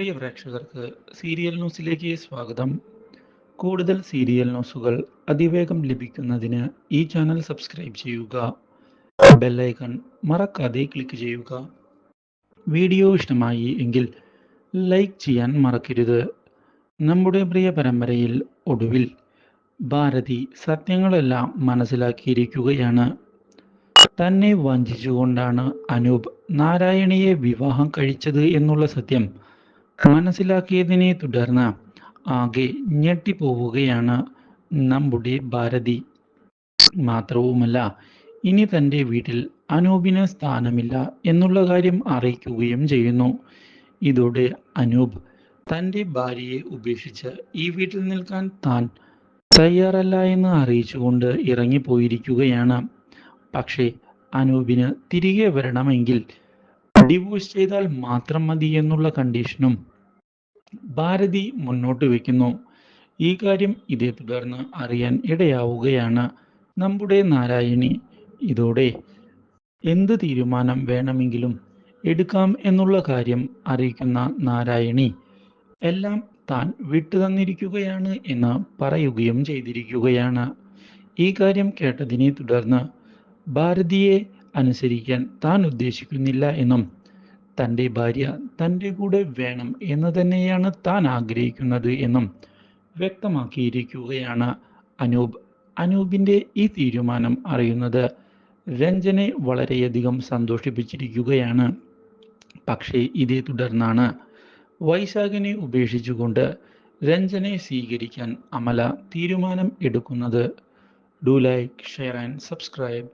പ്രിയ പ്രേക്ഷകർക്ക് സീരിയൽ ന്യൂസിലേക്ക് സ്വാഗതം. കൂടുതൽ സീരിയൽ ന്യൂസുകൾ അതിവേഗം ലഭിക്കുന്നതിന് ഈ ചാനൽ സബ്സ്ക്രൈബ് ചെയ്യുക. ബെല്ലൈക്കൺ മറക്കാതെ ക്ലിക്ക് ചെയ്യുക. വീഡിയോ ഇഷ്ടമായി എങ്കിൽ ലൈക്ക് ചെയ്യാൻ മറക്കരുത്. നമ്മുടെ പ്രിയ പരമ്പരയിൽ ഒടുവിൽ ഭാരതി സത്യങ്ങളെല്ലാം മനസ്സിലാക്കിയിരിക്കുകയാണ്. തന്നെ വഞ്ചിച്ചുകൊണ്ടാണ് അനൂപ് നാരായണിയെ വിവാഹം കഴിച്ചത് എന്നുള്ള സത്യം മനസ്സിലാക്കിയതിനെ തുടർന്ന് ആകെ ഞെട്ടിപ്പോവുകയാണ് നമ്മുടെ ഭാരതി. മാത്രവുമല്ല ഇനി തന്റെ വീട്ടിൽ അനൂപിന് സ്ഥാനമില്ല എന്നുള്ള കാര്യം അറിയിക്കുകയും ചെയ്യുന്നു. ഇതോടെ അനൂപ് തന്റെ ഭാര്യയെ ഉപേക്ഷിച്ച് ഈ വീട്ടിൽ നിൽക്കാൻ താൻ തയ്യാറല്ല എന്ന് അറിയിച്ചുകൊണ്ട് ഇറങ്ങിപ്പോയിരിക്കുകയാണ്. പക്ഷേ അനൂപിന് തിരികെ വരണമെങ്കിൽ ഡിവോഴ്സ് ചെയ്താൽ മാത്രം മതി എന്നുള്ള കണ്ടീഷനും ഭാരതി മുന്നോട്ട് വയ്ക്കുന്നു. ഈ കാര്യം ഇതേ തുടർന്ന് അറിയാൻ ഇടയാവുകയാണ് നമ്മുടെ നാരായണി. ഇതോടെ എന്ത് തീരുമാനം വേണമെങ്കിലും എടുക്കാം എന്നുള്ള കാര്യം അറിയിക്കുന്ന നാരായണി എല്ലാം താൻ വിട്ടുതന്നിരിക്കുകയാണ് എന്ന് പറയുകയും ചെയ്തിരിക്കുകയാണ്. ഈ കാര്യം കേട്ടതിനെ തുടർന്ന് ഭാരതിയെ അനുസരിക്കാൻ താൻ ഉദ്ദേശിക്കുന്നില്ല എന്നും തന്റെ ഭാര്യ തന്റെ കൂടെ വേണം എന്ന് തന്നെയാണ് താൻ ആഗ്രഹിക്കുന്നത് എന്നും വ്യക്തമാക്കിയിരിക്കുകയാണ് അനൂപ്. അനൂപിന്റെ ഈ തീരുമാനം അറിയുന്നത് രഞ്ജനെ വളരെയധികം സന്തോഷിപ്പിച്ചിരിക്കുകയാണ്. പക്ഷേ ഇതേ തുടർന്നാണ് വൈശാഖിനെ ഉപേക്ഷിച്ചുകൊണ്ട് രഞ്ജനെ സ്വീകരിക്കാൻ അമല തീരുമാനം എടുക്കുന്നത്. Do like share and subscribe.